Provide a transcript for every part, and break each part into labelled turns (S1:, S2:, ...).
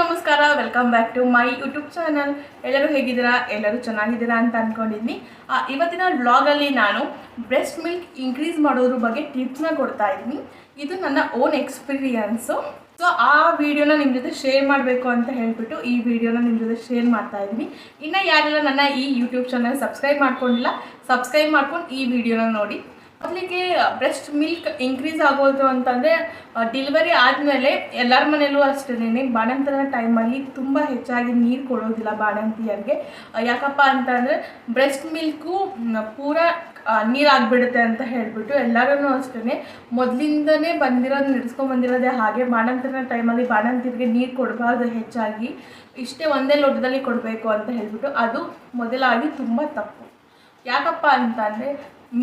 S1: ನಮಸ್ಕಾರ welcome back to my YouTube channel ಎಲ್ಲರೂ ಹೇಗಿದ್ದೀರಾ? ಎಲ್ಲರೂ ಚೆನ್ನಾಗಿದ್ದೀರಾ ಅಂತ ಅಂದ್ಕೊಂಡಿದ್ದೀನಿ ಇವತ್ತಿನ ವ್ಲಾಗಲ್ಲಿ ನಾನು ಬ್ರೆಸ್ಟ್ ಮಿಲ್ಕ್ ಇನ್ಕ್ರೀಸ್ ಮಾಡೋದ್ರ ಬಗ್ಗೆ ಟಿಪ್ಸ್ನ ಕೊಡ್ತಾ ಇದ್ದೀನಿ. ಇದು ನನ್ನ ಓನ್ ಎಕ್ಸ್ಪೀರಿಯನ್ಸು ಸೊ ಆ ವಿಡಿಯೋನ ನಿಮ್ಮ ಜೊತೆ ಶೇರ್ ಮಾಡಬೇಕು ಅಂತ ಹೇಳಿಬಿಟ್ಟು ಈ ವಿಡಿಯೋನ ನಿಮ್ಮ ಜೊತೆ ಶೇರ್ ಮಾಡ್ತಾ ಇದ್ದೀನಿ. ಇನ್ನು ಯಾರೆಲ್ಲ ನನ್ನ ಈ ಯೂಟ್ಯೂಬ್ ಚಾನಲ್ ಸಬ್ಸ್ಕ್ರೈಬ್ ಮಾಡ್ಕೊಂಡಿಲ್ಲ ಸಬ್ಸ್ಕ್ರೈಬ್ ಮಾಡ್ಕೊಂಡು ಈ ವಿಡಿಯೋನ ನೋಡಿ. ಮೊದಲಿಗೆ ಬ್ರೆಸ್ಟ್ ಮಿಲ್ಕ್ ಇನ್ಕ್ರೀಸ್ ಆಗೋದು ಅಂತಂದರೆ ಡೆಲಿವರಿ ಆದಮೇಲೆ ಎಲ್ಲರ ಮನೆಯಲ್ಲೂ ಅಷ್ಟೇ ಬಾಣಂತರ ಟೈಮಲ್ಲಿ ತುಂಬ ಹೆಚ್ಚಾಗಿ ನೀರು ಕೊಡೋದಿಲ್ಲ ಬಾಣಂತಿಯರಿಗೆ. ಯಾಕಪ್ಪ ಅಂತಂದರೆ ಬ್ರೆಸ್ಟ್ ಮಿಲ್ಕು ಪೂರ ನೀರಾಗ್ಬಿಡುತ್ತೆ ಅಂತ ಹೇಳಿಬಿಟ್ಟು ಎಲ್ಲರೂ ಅಷ್ಟೇ ಮೊದಲಿಂದನೇ ಬಂದಿರೋದು ನಡೆಸ್ಕೊಂಬಂದಿರೋದೇ ಹಾಗೆ ಬಾಣಂತರನ ಟೈಮಲ್ಲಿ ಬಾಣಂತಿರಿಗೆ ನೀರು ಕೊಡಬಾರ್ದು ಹೆಚ್ಚಾಗಿ. ಇಷ್ಟೇ ಒಂದೇ ಲೋಟದಲ್ಲಿ ಕೊಡಬೇಕು ಅಂತ ಹೇಳಿಬಿಟ್ಟು ಅದು ಮೊದಲಾಗಿ ತುಂಬ ತಪ್ಪು. ಯಾಕಪ್ಪ ಅಂತಂದರೆ,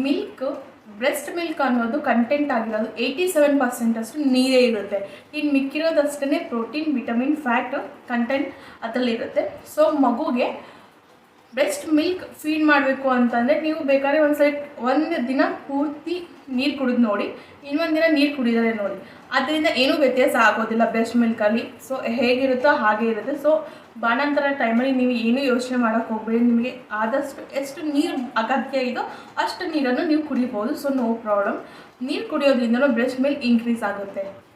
S1: ಮಿಲ್ಕ್ ಬ್ರೆಸ್ಟ್ ಮಿಲ್ಕ್ ಅನ್ನೋದು ಕಂಟೆಂಟ್ ಆಗಿರೋದು ಏಯ್ಟಿ ಸೆವೆನ್ ಪರ್ಸೆಂಟ್ ಅಷ್ಟು ನೀರೇ ಇರುತ್ತೆ. ಇನ್ನು ಮಿಕ್ಕಿರೋದಷ್ಟೇ ಪ್ರೋಟೀನ್ ವಿಟಮಿನ್ ಫ್ಯಾಟ್ ಕಂಟೆಂಟ್ ಅದರಲ್ಲಿರುತ್ತೆ ಸೊ ಮಗುಗೆ ಬ್ರೆಸ್ಟ್ ಮಿಲ್ಕ್ ಫೀಡ್ ಮಾಡಬೇಕು ಅಂತಂದರೆ ನೀವು ಬೇಕಾದ್ರೆ ಒಂದು ಒಂದು ದಿನ ಪೂರ್ತಿ ನೀರು ಕುಡಿದು ನೋಡಿ. ಇನ್ನೊಂದು ದಿನ ನೀರು ಕುಡಿದರೆ ನೋಡಿ. ಅದರಿಂದ ಏನೂ ವ್ಯತ್ಯಾಸ ಆಗೋದಿಲ್ಲ ಬ್ರೆಸ್ಟ್ ಮಿಲ್ಕಲ್ಲಿ. ಸೊ ಹೇಗಿರುತ್ತೋ ಹಾಗೆ ಇರುತ್ತೆ. ಸೊ ಬಾಣಂತರ ಟೈಮಲ್ಲಿ ನೀವು ಏನೂ ಯೋಚನೆ ಮಾಡೋಕ್ಕೆ ಹೋಗಬೇಡಿ. ನಿಮಗೆ ಆದಷ್ಟು ಎಷ್ಟು ನೀರು ಅಗತ್ಯ ಇದೋ ಅಷ್ಟು ನೀರನ್ನು ನೀವು ಕುಡಿಬೋದು. ಸೊ ನೋ ಪ್ರಾಬ್ಲಮ್ ನೀರು ಕುಡಿಯೋದ್ರಿಂದಲೂ ಬ್ರೆಸ್ಟ್ ಮೇಲೆ ಇನ್ಕ್ರೀಸ್ ಆಗುತ್ತೆ.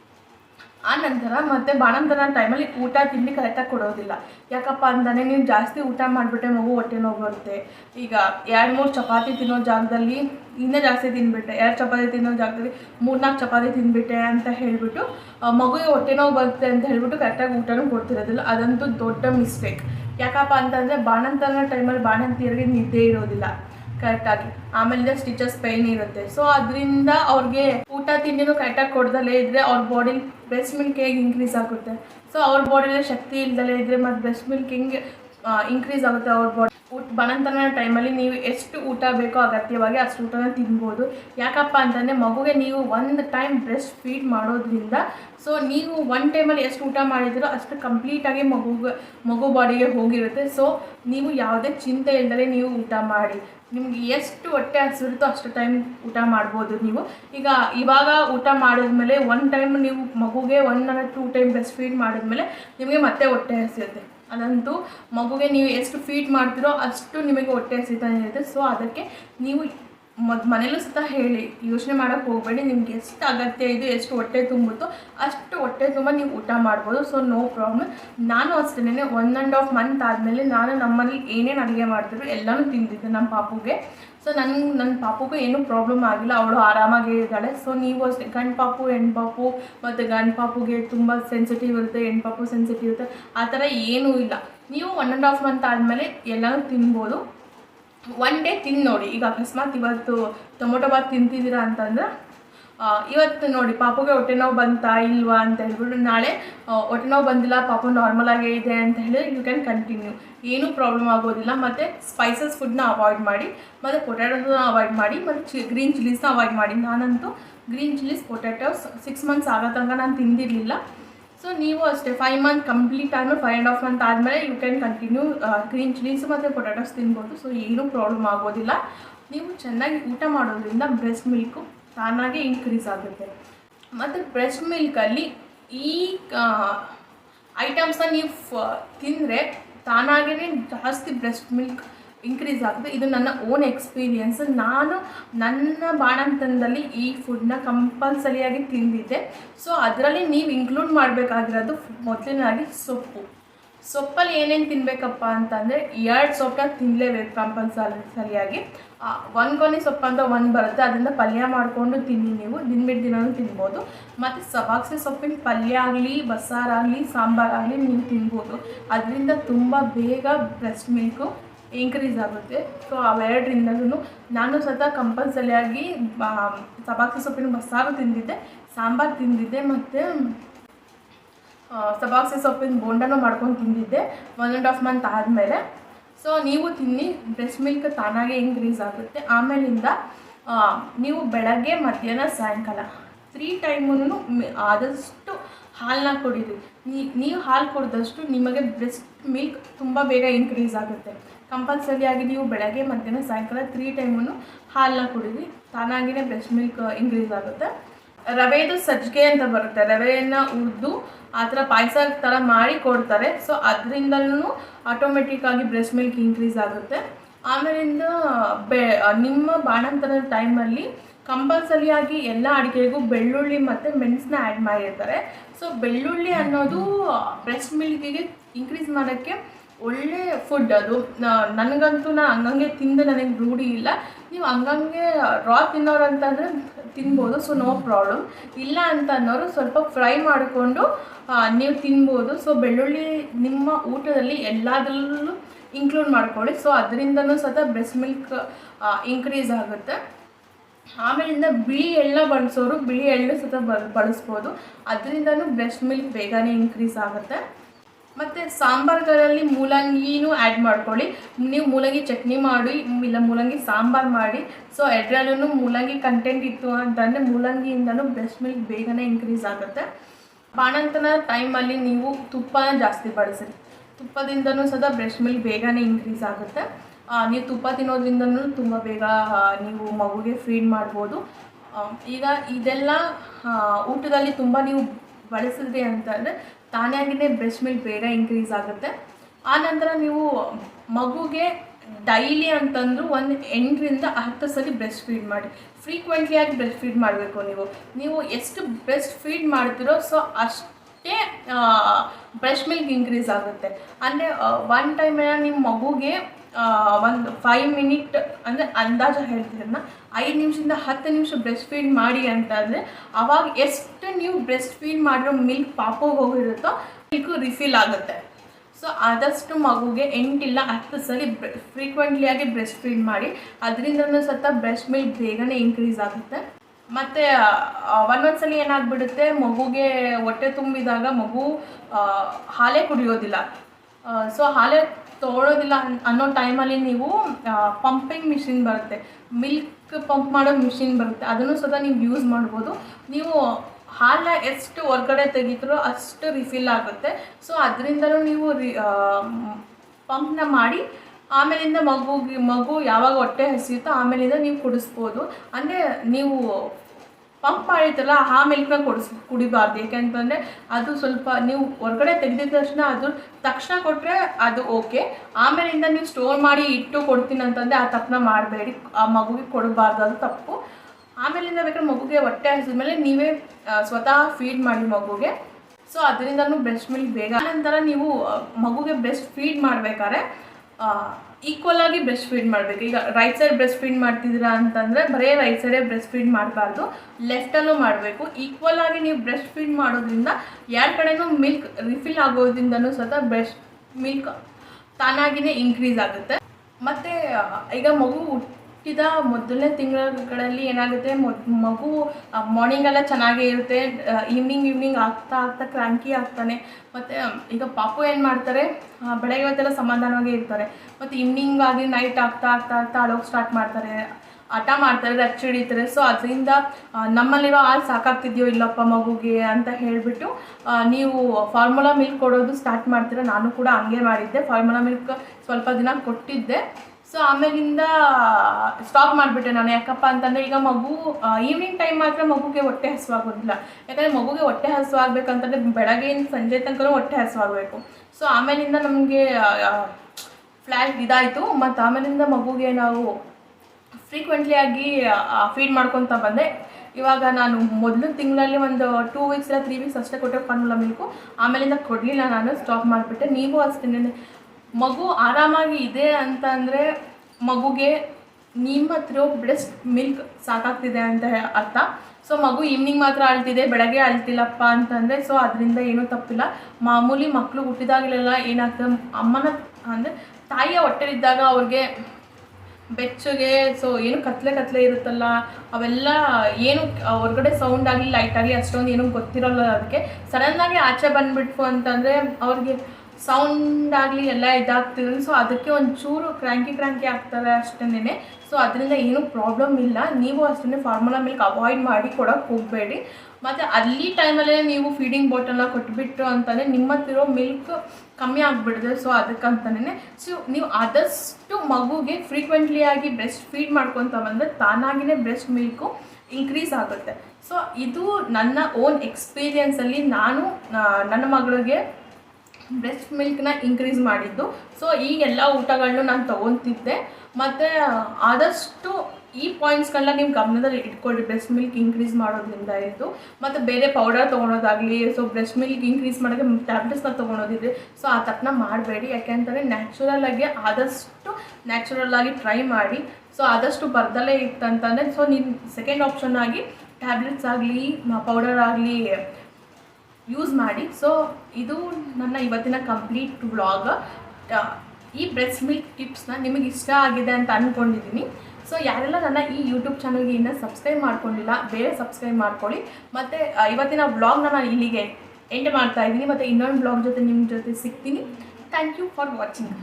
S1: ಆ ನಂತರ ಮತ್ತೆ ಬಾಣಂತನ ಟೈಮಲ್ಲಿ ಊಟ ತಿಂಡಿ ಕರೆಕ್ಟಾಗಿ ಕೊಡೋದಿಲ್ಲ. ಯಾಕಪ್ಪ ಅಂತಾನೆ ನೀವು ಜಾಸ್ತಿ ಊಟ ಮಾಡಿಬಿಟ್ಟೆ ಮಗು ಹೊಟ್ಟೆ ನೋವು ಬರುತ್ತೆ. ಈಗ ಎರಡು, ಮೂರು ಚಪಾತಿ ತಿನ್ನೋ ಜಾಗದಲ್ಲಿ ಇನ್ನೂ ಜಾಸ್ತಿ ತಿನ್ಬಿಟ್ಟೆ. ಎರಡು ಚಪಾತಿ ತಿನ್ನೋ ಜಾಗದಲ್ಲಿ ಮೂರ್ನಾಲ್ಕು ಚಪಾತಿ ತಿನ್ಬಿಟ್ಟೆ ಅಂತ ಹೇಳಿಬಿಟ್ಟು ಮಗುವಿಗೆ ಹೊಟ್ಟೆ ನೋವು ಬರುತ್ತೆ ಅಂತ ಹೇಳಿಬಿಟ್ಟು ಕರೆಕ್ಟಾಗಿ ಊಟನೂ ಕೊಡ್ತಿರೋದಿಲ್ಲ. ಅದಂತೂ ದೊಡ್ಡ ಮಿಸ್ಟೇಕ್ ಯಾಕಪ್ಪ ಅಂತಂದರೆ ಬಾಣಂತನ ಟೈಮಲ್ಲಿ ಬಾಣಂತಿಯರಿಗೆ ನಿದ್ದೆ ಇರೋದಿಲ್ಲ. ಕರೆಕ್ಟಾಗಿ ಆಮೇಲೆ ಸ್ಟಿಚಸ್ ಪೈನ್ ಇರುತ್ತೆ. ಸೊ ಅದರಿಂದ ಅವ್ರಿಗೆ ಊಟ, ತಿಂಡಿನೂ ಕರೆಕ್ಟಾಗಿ ಕೊಡ್ದಲೇ ಇದ್ದರೆ ಅವ್ರ ಬಾಡಿ ಬ್ರೆಸ್ಟ್ ಮಿಲ್ಕ್ ಹೇಗೆ ಇನ್ಕ್ರೀಸ್ ಆಗುತ್ತೆ. ಸೊ ಅವ್ರ ಬಾಡಿಲೇ ಶಕ್ತಿ ಇಲ್ದಲೇ ಇದ್ದರೆ ಮತ್ತೆ ಬ್ರೆಸ್ಟ್ ಮಿಲ್ಕ್ ಹೆಂಗೆ ಇನ್ಕ್ರೀಸ್ ಆಗುತ್ತೆ ಅವ್ರ ಬಾಡಿ ಊಟ ಬನಂತನ ಟೈಮಲ್ಲಿ ನೀವು ಎಷ್ಟು ಊಟ ಬೇಕೋ ಅಗತ್ಯವಾಗಿ ಅಷ್ಟು ಊಟನ ತಿನ್ಬೋದು. ಯಾಕಪ್ಪ ಅಂತಂದರೆ ಮಗುಗೆ ನೀವು ಒಂದು ಟೈಮ್ ಬ್ರೆಸ್ಟ್ ಫೀಡ್ ಮಾಡೋದ್ರಿಂದ ಸೊ ನೀವು ಒನ್ ಟೈಮಲ್ಲಿ ಎಷ್ಟು ಊಟ ಮಾಡಿದಿರೋ ಅಷ್ಟು ಕಂಪ್ಲೀಟಾಗಿ ಮಗುಗೆ, ಮಗು ಬಾಡಿಗೆ ಹೋಗಿರುತ್ತೆ. ಸೊ ನೀವು ಯಾವುದೇ ಚಿಂತೆ ಇಲ್ಲದೆ ನೀವು ಊಟ ಮಾಡಿ. ನಿಮ್ಗೆ ಎಷ್ಟು ಹೊಟ್ಟೆ ಹಸಿರುತ್ತೋ ಅಷ್ಟು ಟೈಮ್ ಊಟ ಮಾಡ್ಬೋದು ನೀವು. ಈಗ ಇವಾಗ ಊಟ ಮಾಡಿದ್ಮೇಲೆ ಒನ್ ಟೈಮ್ ನೀವು ಮಗುಗೆ one and two time breast feed ಮಾಡಿದ್ಮೇಲೆ ನಿಮಗೆ ಮತ್ತೆ ಹೊಟ್ಟೆ ಹಸಿರುತ್ತೆ ಅದಂತೂ ಮಗುಗೆ ನೀವು ಎಷ್ಟು ಫೀಡ್ ಮಾಡ್ತೀರೋ ಅಷ್ಟು ನಿಮಗೆ ಹೊಟ್ಟೆ ಹಸಿತಾನೆ ಇರುತ್ತೆ. ಸೊ ಅದಕ್ಕೆ ನೀವು ಮೊದ್ ಮನೇಲೂ ಸಹ ಹೇಳಿ, ಯೋಚನೆ ಮಾಡೋಕ್ಕೆ ಹೋಗಬೇಡಿ, ನಿಮ್ಗೆ ಎಷ್ಟು ಅಗತ್ಯ ಇದೆ, ಎಷ್ಟು ಹೊಟ್ಟೆ ತುಂಬುತ್ತೋ ಅಷ್ಟು ಹೊಟ್ಟೆ ತುಂಬ ನೀವು ಊಟ ಮಾಡ್ಬೋದು. ಸೊ ನೋ ಪ್ರಾಬ್ಲಮ್ ನಾನು ಅಷ್ಟೇ ಒನ್ ಆ್ಯಂಡ್ ಆಫ್ ಮಂತ್ ಆದಮೇಲೆ ನಾನು ನಮ್ಮಲ್ಲಿ ಏನೇನು ಅಡುಗೆ ಮಾಡ್ತಿದ್ರು ಎಲ್ಲನೂ ತಿಂದಿದ್ದೆ ನಮ್ಮ ಪಾಪುಗೆ. ಸೊ ನನ್ನ ನನ್ನ ಪಾಪುಗೂ ಏನೂ ಪ್ರಾಬ್ಲಮ್ ಆಗಿಲ್ಲ. ಅವಳು ಆರಾಮಾಗೇ ಇದ್ದಾಳೆ. ಸೊ ನೀವು ಅಷ್ಟೇ, ಗಂಡು ಪಾಪು ಹೆಣ್ಣು ಪಾಪು, ಮತ್ತು ಗಂಡು ಪಾಪುಗೆ ತುಂಬ ಸೆನ್ಸಿಟಿವ್ ಇರುತ್ತೆ ಹೆಣ್ಣು ಪಾಪು ಸೆನ್ಸಿಟಿವ್ ಇರುತ್ತೆ, ಆ ಥರ ಏನೂ ಇಲ್ಲ. ನೀವು ಒನ್ ಆ್ಯಂಡ್ ಆಫ್ ಮಂತ್ ಆದಮೇಲೆ ಎಲ್ಲನೂ ತಿನ್ಬೋದು. ಒನ್ ಡೇ ತಿಂದು ನೋಡಿ. ಈಗ ಅಕಸ್ಮಾತ್ ಇವತ್ತು ಟೊಮೊಟೊ ಬಾತ್ ತಿಂತಿದ್ದೀರಾ ಅಂತಂದ್ರೆ ಇವತ್ತು ನೋಡಿ, ಪಾಪುಗೆ ಹೊಟ್ಟೆ ನೋವು ಬಂತಾ ಇಲ್ವಾ ಅಂತ ಹೇಳ್ಬಿಟ್ಟು ನಾಳೆ ಹೊಟ್ಟೆ ನೋವು ಬಂದಿಲ್ಲ, ಪಾಪು ನಾರ್ಮಲ್ ಆಗೇ ಇದೆ ಅಂತ ಹೇಳಿದ್ರೆ ಯು ಕ್ಯಾನ್ ಕಂಟಿನ್ಯೂ ಏನೂ ಪ್ರಾಬ್ಲಮ್ ಆಗೋದಿಲ್ಲ. ಮತ್ತು ಸ್ಪೈಸಸ್ ಫುಡ್ನ ಅವಾಯ್ಡ್ ಮಾಡಿ, ಮತ್ತು ಪೊಟ್ಯಾಟೋಸ್ನ ಅವಾಯ್ಡ್ ಮಾಡಿ, ಮತ್ತು ಗ್ರೀನ್ ಚಿಲ್ಲೀಸ್ನ ಅವಾಯ್ಡ್ ಮಾಡಿ. ನಾನಂತೂ green chillies potatoes six months ಆಗೋ ತನಕ ನಾನು ತಿಂದಿರಲಿಲ್ಲ. ಸೊ ನೀವು ಅಷ್ಟೇ ಫೈವ್ ಮಂತ್ ಕಂಪ್ಲೀಟ್ ಆದಮೇಲೆ ಫೈವ್ ಆ್ಯಂಡ್ ಹಾಫ್ ಮಂತ್ ಆದಮೇಲೆ you can continue green chillies ಮತ್ತು ಪೊಟ್ಯಾಟೋಸ್ ತಿನ್ಬೋದು. ಸೊ ಏನೂ ಪ್ರಾಬ್ಲಮ್ ಆಗೋದಿಲ್ಲ. ನೀವು ಚೆನ್ನಾಗಿ ಊಟ ಮಾಡೋದ್ರಿಂದ ಬ್ರೆಸ್ಟ್ ಮಿಲ್ಕು ತಾನಾಗೆ ಇನ್ಕ್ರೀಸ್ ಆಗುತ್ತೆ. ಮತ್ತು ಬ್ರೆಸ್ಟ್ ಮಿಲ್ಕಲ್ಲಿ ಈ ಐಟಮ್ಸ್ನ ನೀವು ತಿಂದರೆ ತಾನಾಗೇ ಜಾಸ್ತಿ ಬ್ರೆಸ್ಟ್ ಮಿಲ್ಕ್ ಇನ್ಕ್ರೀಸ್ ಆಗುತ್ತೆ. ಇದು ನನ್ನ ಓನ್ ಎಕ್ಸ್ಪೀರಿಯನ್ಸ್ ನಾನು ನನ್ನ ಬಾಣಂತನದಲ್ಲಿ ಈ ಫುಡ್ನ ಕಂಪಲ್ಸರಿಯಾಗಿ ತಿಂದಿದ್ದೆ. ಸೊ ಅದರಲ್ಲಿ ನೀವು ಇನ್ಕ್ಲೂಡ್ ಮಾಡಬೇಕಾಗಿರೋದು ಮೊದಲನೇದಾಗಿ ಸೊಪ್ಪು. ಸೊಪ್ಪಲ್ಲಿ ಏನೇನು ತಿನ್ನಬೇಕಪ್ಪ ಅಂತಂದರೆ, ಎರಡು ಸೊಪ್ಪನ್ನ ತಿನ್ನಲೇಬೇಕು ಕಂಪಲ್ಸರಿ ಸರಿಯಾಗಿ ಒಂದು ಕೊನೆ ಸೊಪ್ಪು ಅಂತ ಒಂದು ಬರುತ್ತೆ. ಅದರಿಂದ ಪಲ್ಯ ಮಾಡಿಕೊಂಡು ತಿನ್ನಿ ನೀವು. ದಿನಬಿಟ್ಟು ದಿನವೂ ತಿನ್ಬೋದು. ಮತ್ತು ಸಬಾಕ್ಸಿ ಸೊಪ್ಪಿನ ಪಲ್ಯ ಆಗಲಿ, ಬಸ್ಸಾರಾಗಲಿ, ಸಾಂಬಾರಾಗಲಿ ನೀವು ತಿನ್ಬೋದು. ಅದರಿಂದ ತುಂಬ ಬೇಗ ಬ್ರೆಸ್ಟ್ ಮಿಲ್ಕು ಇನ್ಕ್ರೀಸ್ ಆಗುತ್ತೆ. ಸೊ ಅವೆರಡರಿಂದಲೂ ನಾನು ಸದಾ ಕಂಪಲ್ಸರಿಯಾಗಿ ಸಬಾಕ್ಸಿ ಸೊಪ್ಪಿನ ಬಸ್ಸಾರು ತಿಂದಿದ್ದೆ, ಸಾಂಬಾರು ತಿಂದಿದ್ದೆ ಮತ್ತು ಸಬಾಕ್ಸಿ ಸೊಪ್ಪಿನ ಬೋಂಡನೂ ಮಾಡ್ಕೊಂಡು ತಿಂದಿದ್ದೆ ಒನ್ ಆ್ಯಂಡ್ ಹಾಫ್ ಮಂತ್ ಆದಮೇಲೆ. ಸೊ ನೀವು ತಿನ್ನಿ ಬ್ರೆಸ್ಟ್ ಮಿಲ್ಕ್ ತಾನಾಗೆ ಇನ್ಕ್ರೀಸ್ ಆಗುತ್ತೆ. ಆಮೇಲಿಂದ ನೀವು ಬೆಳಗ್ಗೆ, ಮಧ್ಯಾಹ್ನ, ಸಾಯಂಕಾಲ ತ್ರೀ ಟೈಮೂ ಆದಷ್ಟು ಹಾಲನ್ನ ಕುಡೀರಿ. ನೀವು ಹಾಲು ಕೊಡಿದಷ್ಟು ನಿಮಗೆ ಬ್ರೆಸ್ಟ್ ಮಿಲ್ಕ್ ತುಂಬ ಬೇಗ ಇನ್ಕ್ರೀಸ್ ಆಗುತ್ತೆ. ಕಂಪಲ್ಸರಿಯಾಗಿ ನೀವು ಬೆಳಗ್ಗೆ ಮಧ್ಯಾಹ್ನ ಸಾಯಂಕಾಲ ತ್ರೀ ಟೈಮನ್ನು ಹಾಲನ್ನ ಕುಡೀರಿ. ತಾನಾಗಿಯೇ ಬ್ರೆಸ್ಟ್ ಮಿಲ್ಕ್ ಇನ್ಕ್ರೀಸ್ ಆಗುತ್ತೆ. ರವೆದು ಸಜ್ಜಿಗೆ ಅಂತ ಬರುತ್ತೆ. ರವೆಯನ್ನು ಉರಿದು ಆ ಥರ ಪಾಯಸ ಥರ ಮಾಡಿ ಕೊಡ್ತಾರೆ. ಸೊ ಅದರಿಂದಲೂ ಆಟೋಮೆಟಿಕ್ಕಾಗಿ ಬ್ರೆಸ್ಟ್ ಮಿಲ್ಕ್ ಇನ್ಕ್ರೀಸ್ ಆಗುತ್ತೆ. ಆಮೇಲಿಂದ ಬೆ ನಿಮ್ಮ ಬಾಣಂತರದ ಟೈಮಲ್ಲಿ ಕಂಪಲ್ಸರಿಯಾಗಿ ಎಲ್ಲ ಅಡುಗೆಗೂ ಬೆಳ್ಳುಳ್ಳಿ ಮತ್ತು ಮೆಣಸನ್ನ ಆ್ಯಡ್ ಮಾಡಿರ್ತಾರೆ. ಸೊ ಬೆಳ್ಳುಳ್ಳಿ ಅನ್ನೋದು ಬ್ರೆಸ್ಟ್ ಮಿಲ್ಕಿಗೆ ಇನ್ಕ್ರೀಸ್ ಮಾಡೋಕ್ಕೆ ಒಳ್ಳೆ ಫುಡ್ ಅದು. ನನಗಂತೂ ನಾ ಹಂಗಂಗೆ ತಿಂದು ನನಗೆ ರೂಢಿ ಇಲ್ಲ. ನೀವು ಹಂಗಂಗೆ ರಾ ತಿನ್ನೋರು ಅಂತಂದರೆ ತಿನ್ಬೋದು ಸೊ ನೋ ಪ್ರಾಬ್ಲಮ್ ಇಲ್ಲ ಅಂತ ಅನ್ನೋರು ಸ್ವಲ್ಪ ಫ್ರೈ ಮಾಡಿಕೊಂಡು ನೀವು ತಿನ್ಬೋದು. ಸೊ ಬೆಳ್ಳುಳ್ಳಿ ನಿಮ್ಮ ಊಟದಲ್ಲಿ ಎಲ್ಲದರಲ್ಲೂ ಇನ್ಕ್ಲೂಡ್ ಮಾಡ್ಕೊಳ್ಳಿ. ಸೊ ಅದರಿಂದನೂ ಸಹ ಬ್ರೆಸ್ಟ್ ಮಿಲ್ಕ್ ಇನ್ಕ್ರೀಸ್ ಆಗುತ್ತೆ. ಆಮೇಲಿಂದ ಬಿಳಿ ಎಳ್ಳ ಬಳಸೋರು, ಬಿಳಿ ಎಳ್ಳು ಸಹ ಬಳಸ್ಬೋದು. ಅದರಿಂದನೂ ಬ್ರೆಸ್ಟ್ ಮಿಲ್ಕ್ ಬೇಗನೆ ಇನ್ಕ್ರೀಸ್ ಆಗುತ್ತೆ. ಮತ್ತು ಸಾಂಬಾರುಗಳಲ್ಲಿ ಮೂಲಂಗಿನೂ ಆ್ಯಡ್ ಮಾಡ್ಕೊಳ್ಳಿ. ನೀವು ಮೂಲಂಗಿ ಚಟ್ನಿ ಮಾಡಿ, ಇಲ್ಲ ಮೂಲಂಗಿ ಸಾಂಬಾರು ಮಾಡಿ. ಸೊ ಎಡ್ರಲ್ಲೂ ಮೂಲಂಗಿ ಕಂಟೆಂಟ್ ಇತ್ತು ಅಂತಂದರೆ ಮೂಲಂಗಿಯಿಂದನೂ ಬ್ರೆಸ್ಟ್ ಮಿಲ್ಕ್ ಬೇಗನೆ ಇನ್ಕ್ರೀಸ್ ಆಗುತ್ತೆ. ಬಾಣಂತನ ಟೈಮಲ್ಲಿ ನೀವು ತುಪ್ಪನ ಜಾಸ್ತಿ ಬಳಸಿ. ತುಪ್ಪದಿಂದನೂ ಸದಾ ಬ್ರೆಸ್ಟ್ ಮಿಲ್ಕ್ ಬೇಗನೆ ಇನ್ಕ್ರೀಸ್ ಆಗುತ್ತೆ. ನೀವು ತುಪ್ಪ ತಿನ್ನೋದ್ರಿಂದನೂ ತುಂಬ ಬೇಗ ನೀವು ಮಗುಗೆ ಫೀಡ್ ಮಾಡ್ಬೋದು. ಈಗ ಇದೆಲ್ಲ ಊಟದಲ್ಲಿ ತುಂಬ ನೀವು ಬಳಸಿದ್ರಿ ಅಂತಂದರೆ ತಾನಾಗಿಯೇ ಬ್ರೆಸ್ಟ್ ಮಿಲ್ಕ್ ಬೇಗ ಇನ್ಕ್ರೀಸ್ ಆಗುತ್ತೆ. ಆನಂತರ ನೀವು ಮಗುಗೆ ಡೈಲಿ ಅಂತಂದ್ರು ಒಂದು ಎಂಟರಿಂದ ಹತ್ತು ಸಲ ಬ್ರೆಸ್ಟ್ ಫೀಡ್ ಮಾಡಿ. ಫ್ರೀಕ್ವೆಂಟ್ಲಿಯಾಗಿ ಬ್ರೆಸ್ಟ್ ಫೀಡ್ ಮಾಡಬೇಕು ನೀವು. ನೀವು ಎಷ್ಟು ಬ್ರೆಸ್ಟ್ ಫೀಡ್ ಮಾಡ್ತೀರೋ ಸೊ ಅಷ್ಟೇ ಬ್ರೆಸ್ಟ್ ಮಿಲ್ಕ್ ಇನ್ಕ್ರೀಸ್ ಆಗುತ್ತೆ. ಅಂದರೆ ಒನ್ ಟೈಮ್ ನಿಮ್ಮ ಮಗುಗೆ ಒಂದು ಫೈವ್ ಮಿನಿಟ್ ಅಂದರೆ ಅಂದಾಜು ಹೇಳ್ತಿದ್ದನ್ನ ಐದು ನಿಮಿಷದಿಂದ ಹತ್ತು ನಿಮಿಷ ಬ್ರೆಸ್ಟ್ ಫೀಡ್ ಮಾಡಿ ಅಂತಂದರೆ ಅವಾಗ ಎಷ್ಟು ನೀವು ಬ್ರೆಸ್ಟ್ ಫೀಡ್ ಮಾಡಿರೋ ಮಿಲ್ಕ್ ಪಾಪೋಗಿ ಹೋಗಿರುತ್ತೋ ಮಿಲ್ಕು ರಿಫಿಲ್ ಆಗುತ್ತೆ. ಸೊ ಆದಷ್ಟು ಮಗುಗೆ ಎಂಟಿಲ್ಲ ಹತ್ತು ಸಲ ಫ್ರೀಕ್ವೆಂಟ್ಲಿಯಾಗಿ ಬ್ರೆಸ್ಟ್ ಫೀಡ್ ಮಾಡಿ, ಅದರಿಂದನೂ ಸತ ಬ್ರೆಸ್ಟ್ ಮಿಲ್ಕ್ ಬೇಗನೆ ಇನ್ಕ್ರೀಸ್ ಆಗುತ್ತೆ. ಮತ್ತು ಒಂದೊಂದು ಸಲ ಏನಾಗ್ಬಿಡುತ್ತೆ, ಮಗುಗೆ ಹೊಟ್ಟೆ ತುಂಬಿದಾಗ ಮಗು ಹಾಲೇ ಕುಡಿಯೋದಿಲ್ಲ. ಸೊ ಹಾಲೇ ತೊಗೊಳೋದಿಲ್ಲ ಅನ್- ಅನ್ನೋ ಟೈಮಲ್ಲಿ ನೀವು ಪಂಪಿಂಗ್ ಮಿಷಿನ್ ಬರುತ್ತೆ. ಮಿಲ್ಕ್ ಪಂಪ್ ಮಾಡೋ ಮಿಷಿನ್ ಬರುತ್ತೆ. ಅದನ್ನು ಸಹ ನೀವು ಯೂಸ್ ಮಾಡ್ಬೋದು. ನೀವು ಹಾಲನ್ನ ಎಷ್ಟು ಹೊರ್ಗಡೆ ತೆಗಿತೀರೋ ಅಷ್ಟು ರಿಫಿಲ್ ಆಗುತ್ತೆ. ಸೊ ಅದರಿಂದಲೂ ನೀವು ರಿ ಪಂಪ್ನ ಮಾಡಿ, ಆಮೇಲಿಂದ ಮಗುಗೆ, ಮಗು ಯಾವಾಗ ಹೊಟ್ಟೆ ಹಸಿಯುತ್ತೋ ಆಮೇಲಿಂದ ನೀವು ಕುಡಿಸ್ಬೋದು. ಅಂದರೆ ನೀವು ಪಂಪ್ ಮಾಡಿತ್ತಲ್ಲ ಆ ಮಿಲ್ಕ್ನ ಕೊಡಿಸ್, ಕುಡಿಬಾರ್ದು. ಯಾಕೆಂತಂದರೆ ಅದು ಸ್ವಲ್ಪ ನೀವು ಹೊರಗಡೆ ತೆಗೆದಿದ ತಕ್ಷಣ ಅದು ತಕ್ಷಣ ಕೊಟ್ಟರೆ ಅದು ಓಕೆ ಆಮೇಲಿಂದ ನೀವು ಸ್ಟೋರ್ ಮಾಡಿ ಇಟ್ಟು ಕೊಡ್ತೀನಿ ಅಂತಂದರೆ ಆ ತಪ್ಪನ್ನ ಮಾಡಬೇಡಿ. ಆ ಮಗುಗೆ ಕೊಡಬಾರ್ದು, ಅದು ತಪ್ಪು. ಆಮೇಲಿಂದ ಬೇಕಾದ್ರೆ ಮಗುಗೆ ಹೊಟ್ಟೆ ಹಸಿದ್ಮೇಲೆ ನೀವೇ ಸ್ವತಃ ಫೀಡ್ ಮಾಡಿ ಮಗುಗೆ. ಸೊ ಅದರಿಂದನೂ ಬ್ರೆಸ್ಟ್ ಮಿಲ್ಕ್ ಬೇಗ. ಆನಂತರ ನೀವು ಮಗುಗೆ ಬ್ರೆಸ್ಟ್ ಫೀಡ್ ಮಾಡಬೇಕಾದ್ರೆ ಈಕ್ವಲ್ ಆಗಿ ಬ್ರೆಸ್ಟ್ ಫೀಡ್ ಮಾಡಬೇಕು. ಈಗ ರೈಟ್ ಸೈಡ್ ಬ್ರೆಸ್ಟ್ ಫೀಡ್ ಮಾಡ್ತಿದ್ದೀರಾ ಅಂತಂದರೆ ಬರೀ ರೈಟ್ ಸೈಡೇ ಬ್ರೆಸ್ಟ್ ಫೀಡ್ ಮಾಡಬಾರ್ದು ಲೆಫ್ಟಲ್ಲೂ ಮಾಡಬೇಕು. ಈಕ್ವಲ್ ಆಗಿ ನೀವು ಬ್ರೆಸ್ಟ್ ಫೀಡ್ ಮಾಡೋದ್ರಿಂದ ಎರಡು ಕಡೆನೂ ಮಿಲ್ಕ್ ರಿಫಿಲ್ ಆಗೋದ್ರಿಂದನೂ ಸಹ ಬ್ರೆಸ್ಟ್ ಮಿಲ್ಕ್ ತಾನಾಗಿಯೇ ಇನ್ಕ್ರೀಸ್ ಆಗುತ್ತೆ. ಮತ್ತು ಈಗ ಮಗು ಹುಟ್ಟಿದ ಮೊದಲನೇ ತಿಂಗಳುಗಳಲ್ಲಿ ಏನಾಗುತ್ತೆ? ಮಗು ಮಾರ್ನಿಂಗ್ ಎಲ್ಲ ಚೆನ್ನಾಗೇ ಇರುತ್ತೆ. ಈವ್ನಿಂಗ್ ಈವ್ನಿಂಗ್ ಆಗ್ತಾ ಆಗ್ತಾ ಕ್ರಾಂಕಿ ಆಗ್ತಾನೆ. ಮತ್ತು ಈಗ ಪಾಪು ಏನು ಮಾಡ್ತಾರೆ? ಬೆಳಗ್ಗೆ ಹೊತ್ತೆಲ್ಲ ಸಮಾಧಾನವಾಗಿ ಇರ್ತಾರೆ. ಮತ್ತು ಈವ್ನಿಂಗ್ ಆಗಿ ನೈಟ್ ಆಗ್ತಾ ಆಗ್ತಾ ಆಗ್ತಾ ಅಳೋಕೆ ಸ್ಟಾರ್ಟ್ ಮಾಡ್ತಾರೆ. ಹಠ ಮಾಡ್ತಾರೆ, ರಚ್ಚ ಹಿಡಿತಾರೆ. ಸೊ ಅದರಿಂದ ನಮ್ಮಲ್ಲಿರೋ ಹಾಲು ಸಾಕಾಗ್ತಿದೆಯೋ ಇಲ್ಲಪ್ಪ ಮಗುಗೆ ಅಂತ ಹೇಳಿಬಿಟ್ಟು ನೀವು ಫಾರ್ಮುಲಾ ಮಿಲ್ಕ್ ಕೊಡೋದು ಸ್ಟಾರ್ಟ್ ಮಾಡ್ತೀರ? ನಾನು ಕೂಡ ಹಂಗೆ ಮಾಡಿದ್ದೆ. ಫಾರ್ಮುಲಾ ಮಿಲ್ಕ್ ಸ್ವಲ್ಪ ದಿನ ಕೊಟ್ಟಿದ್ದೆ. ಸೊ ಆಮೇಲಿಂದ ಸ್ಟಾಪ್ ಮಾಡಿಬಿಟ್ಟೆ ನಾನು. ಯಾಕಪ್ಪ ಅಂತಂದರೆ ಈಗ ಮಗು ಈವ್ನಿಂಗ್ ಟೈಮ್ ಮಾತ್ರ ಮಗುಗೆ ಹೊಟ್ಟೆ ಹಸುವಾಗೋದಿಲ್ಲ. ಯಾಕಂದರೆ ಮಗುಗೆ ಹೊಟ್ಟೆ ಹಸುವಾಗಬೇಕಂತಂದರೆ ಬೆಳಗ್ಗೆಯಿಂದ ಸಂಜೆ ತನಕ ಹೊಟ್ಟೆ ಹಸುವಾಗಬೇಕು. ಸೊ ಆಮೇಲಿಂದ ನಮಗೆ ಫ್ಲ್ಯಾಟ್ ಇದಾಯಿತು. ಮತ್ತು ಆಮೇಲಿಂದ ಮಗುಗೆ ನಾವು ಫ್ರೀಕ್ವೆಂಟ್ಲಿ ಆಗಿ ಫೀಡ್ ಮಾಡ್ಕೊತ ಬಂದೆ. ಇವಾಗ ನಾನು ಮೊದಲು ತಿಂಗಳಲ್ಲಿ ಒಂದು ಟೂ ವೀಕ್ಸ್ ಇಲ್ಲ ತ್ರೀ ವೀಕ್ಸ್ ಅಷ್ಟೇ ಕೊಟ್ಟೆ ಫಾರ್ಮುಲಾ ಮಿಲ್ಕು ಆಮೇಲಿಂದ ಕೊಡಲಿಲ್ಲ ನಾನು ಸ್ಟಾಪ್ ಮಾಡಿಬಿಟ್ಟೆ. ನೀವು ಅಷ್ಟೇ ಮಗು ಆರಾಮಾಗಿ ಇದೆ ಅಂತಂದರೆ ಮಗುಗೆ ನಿಮ್ಮ ಹತ್ರ ಬ್ರೆಸ್ಟ್ ಮಿಲ್ಕ್ ಸಾಕಾಗ್ತಿದೆ ಅಂತ ಅರ್ಥ. ಸೊ ಮಗು ಈವ್ನಿಂಗ್ ಮಾತ್ರ ಅಳ್ತಿದೆ, ಬೆಳಗ್ಗೆ ಅಳ್ತಿಲ್ಲಪ್ಪ ಅಂತಂದರೆ, ಸೊ ಅದರಿಂದ ಏನೂ ತಪ್ಪಿಲ್ಲ. ಮಾಮೂಲಿ ಮಕ್ಕಳು ಹುಟ್ಟಿದಾಗಲೆಲ್ಲ ಏನಾಗ್ತದೆ, ಅಮ್ಮನ ಅಂದರೆ ತಾಯಿಯ ಹೊಟ್ಟೆಲಿದ್ದಾಗ ಅವ್ರಿಗೆ ಬೆಚ್ಚಗೆ, ಸೊ ಏನು ಕತ್ಲೆ ಕತ್ಲೆ ಇರುತ್ತಲ್ಲ, ಅವೆಲ್ಲ ಏನು ಹೊರಗಡೆ ಸೌಂಡ್ ಆಗಲಿ ಲೈಟ್ ಆಗಲಿ ಅಷ್ಟೊಂದು ಏನೂ ಗೊತ್ತಿರೋಲ್ಲ ಅದಕ್ಕೆ. ಸಡನ್ನಾಗಿ ಆಚೆ ಬಂದುಬಿಟ್ಟು ಅಂತಂದರೆ ಅವ್ರಿಗೆ ಸೌಂಡ್ ಆಗಲಿ ಎಲ್ಲ ಇದಾಗ್ತಿದೆ. ಸೊ ಅದಕ್ಕೆ ಒಂಚೂರು ಕ್ರ್ಯಾಂಕಿ ಕ್ರ್ಯಾಂಕಿ ಆಗ್ತಾರೆ ಅಷ್ಟೇನೆ ಸೊ ಅದರಿಂದ ಏನೂ ಪ್ರಾಬ್ಲಮ್ ಇಲ್ಲ. ನೀವು ಅಷ್ಟೇ ಫಾರ್ಮುಲಾ ಮಿಲ್ಕ್ ಅವಾಯ್ಡ್ ಮಾಡಿ ಕೊಡೋಕ್ಕೆ ಹೋಗಬೇಡಿ. ಮತ್ತು ಅಲ್ಲಿ ಟೈಮಲ್ಲೇ ನೀವು ಫೀಡಿಂಗ್ ಬಾಟಲ್ನ ಕೊಟ್ಬಿಟ್ಟು ಅಂತಲೇ ನಿಮ್ಮ ಹತ್ತಿರೋ ಮಿಲ್ಕ್ ಕಮ್ಮಿ ಆಗಿಬಿಡಿದೆ ಸೊ ಅದಕ್ಕಂತಲೇ ಸೊ ನೀವು ಆದಷ್ಟು ಮಗುಗೆ ಫ್ರೀಕ್ವೆಂಟ್ಲಿ ಆಗಿ ಬ್ರೆಸ್ಟ್ ಫೀಡ್ ಮಾಡ್ಕೊತ ಬಂದರೆ ತಾನಾಗಿಯೇ ಬ್ರೆಸ್ಟ್ ಮಿಲ್ಕು ಇನ್ಕ್ರೀಸ್ ಆಗುತ್ತೆ. ಸೊ ಇದು ನನ್ನ ಓನ್ ಎಕ್ಸ್ಪೀರಿಯನ್ಸಲ್ಲಿ ನಾನು ನನ್ನ ಮಗಳಿಗೆ ಬ್ರೆಸ್ಟ್ ಮಿಲ್ಕ್ನ ಇನ್ಕ್ರೀಸ್ ಮಾಡಿದ್ದು. ಸೊ ಈ ಎಲ್ಲ ಊಟಗಳನ್ನೂ ನಾನು ತೊಗೊತಿದ್ದೆ. ಮತ್ತು, ಆದಷ್ಟು ಈ ಪಾಯಿಂಟ್ಸ್ಗಳನ್ನ ನೀವು ಗಮನದಲ್ಲಿ ಇಟ್ಕೊಳ್ಳಿ ಬ್ರೆಸ್ಟ್ ಮಿಲ್ಕ್ ಇನ್ಕ್ರೀಸ್ ಮಾಡೋದ್ರಿಂದ ಇದ್ದು ಮತ್ತು ಬೇರೆ ಪೌಡರ್ ತೊಗೊಳೋದಾಗಲಿ ಸೊ ಬ್ರೆಸ್ಟ್ ಮಿಲ್ಕ್ ಇನ್ಕ್ರೀಸ್ ಮಾಡೋಕ್ಕೆ ಟ್ಯಾಬ್ಲೆಟ್ಸ್ನ ತೊಗೊಳೋದಿದ್ರೆ ಸೊ ಆ ತಪ್ಪನ್ನ ಮಾಡಬೇಡಿ. ಯಾಕೆಂತಂದರೆ ನ್ಯಾಚುರಲ್ ಆಗಿ ಆದಷ್ಟು ನ್ಯಾಚುರಲ್ಲಾಗಿ ಟ್ರೈ ಮಾಡಿ. ಸೊ ಆದಷ್ಟು ಬರ್ದಲ್ಲೇ ಇತ್ತಂತಂದರೆ ಸೊ ನೀನು ಸೆಕೆಂಡ್ ಆಪ್ಷನ್ ಆಗಿ ಟ್ಯಾಬ್ಲೆಟ್ಸ್ ಆಗಲಿ ಪೌಡರ್ ಆಗಲಿ ಯೂಸ್ ಮಾಡಿ. ಸೊ ಇದು ನನ್ನ ಇವತ್ತಿನ ಕಂಪ್ಲೀಟ್ ವ್ಲಾಗ್ ಈ ಬ್ರೆಸ್ಟ್ ಮಿಲ್ಕ್ ಟಿಪ್ಸ್ನ ನಿಮಗೆ ಇಷ್ಟ ಆಗಿದೆ ಅಂತ ಅಂದ್ಕೊಂಡಿದ್ದೀನಿ ಸೊ ಯಾರೆಲ್ಲ ನನ್ನ ಈ ಯೂಟ್ಯೂಬ್ ಚಾನಲ್ಗೆ ಇನ್ನೂ ಸಬ್ಸ್ಕ್ರೈಬ್ ಮಾಡ್ಕೊಂಡಿಲ್ಲ, ಬೇರೆ ಸಬ್ಸ್ಕ್ರೈಬ್ ಮಾಡ್ಕೊಳ್ಳಿ. ಮತ್ತು ಇವತ್ತಿನ ವ್ಲಾಗ್ನ ನಾನು ಇಲ್ಲಿಗೆ ಎಂಡ್ ಮಾಡ್ತಾ ಇದ್ದೀನಿ. ಮತ್ತು ಇನ್ನೊಂದು ಬ್ಲಾಗ್ ಜೊತೆ ನಿಮ್ಮ ಜೊತೆ ಸಿಗ್ತೀನಿ. Thank you for watching